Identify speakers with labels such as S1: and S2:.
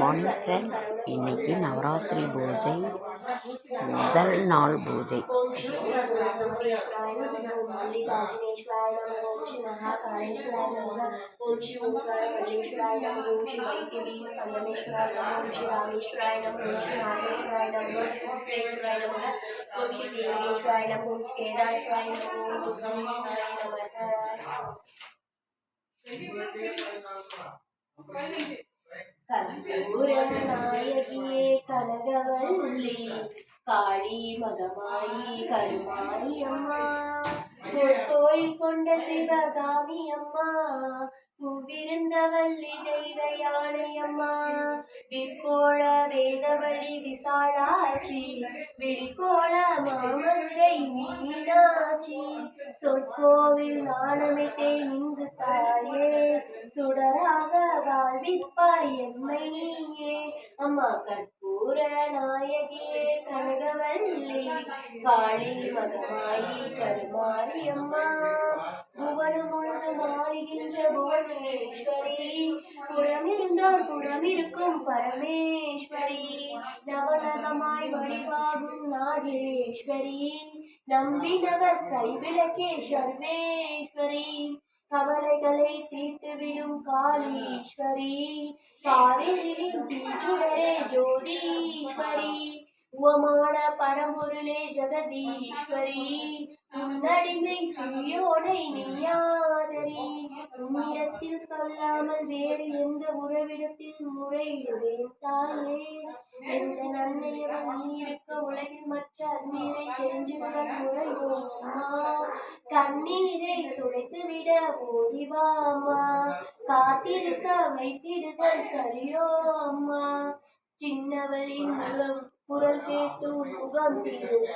S1: Morning friends இன்னைக்கு நவராத்திரி பூஜை முதல் நாள் பூஜை
S2: ஓம் ஸ்ரீ மல்லிகார்ஜுனேஸ்வராய நமः ஓம் மல்லிகார்ஜுனேஸ்வராய நமः ஓம் ஸ்ரீ மகாகாளேஸ்வராய நமः கந்தூரநாயகியே கனகவல்லி காளி மகமாயி கருமாயி அம்மா கோயில் கொண்ட சிவகாமி அம்மா பூவிருந்தவல்லி தெய்வ யானை அம்மா விற்கோள வேதவழி விசாலாட்சி விழிக்கோள மாமதுரை மீனாட்சி. சொற்கோவில் நாணமிட்டே இங்கு தாயே சுடராக வாழ்விப்பாய் எம்மை நீயே. அம்மா கற்பூர நாயகியே கனகவல்லி. காளி மகமாயி கருமாரி அம்மா. புவனம் முழுது மாறுகின்ற புவனேஸ்வரி. புறமிருந்தால் புறமிருக்கும் பரமேஸ்வரி. நவநகமாய் வழிவாகும் நாகேஸ்வரி நம்பினவர் கைவிளக்கே சர்வேஸ்வரி கவலைகளை தீர்த்துவிடும் காளீஸ்வரி. காரிரின் தீச்சுடரே ஜோதீஸ்வரி. உவமான பரம்பொருளே ஜெகதீஸ்வரி. உன்னடிமை சிறியோனை நீயாதரி உன்னிடத்தில் சொல்லாமல் வேறு எந்த உறவிடத்தில் முறையிடுவேன் தாயே. எந்த நன்மையவன் நீ இருக்க உலகில் மற்ற அந்நீரை தெரிஞ்சுகிற முறையோ கண்ணீரை துடைத்து விட ஓடிவாமா? காத்திருக்க வைத்திடுதல் சரியோ அம்மா? சின்னவளின் முகம் குரல் கேட்டு முகம் தீரும்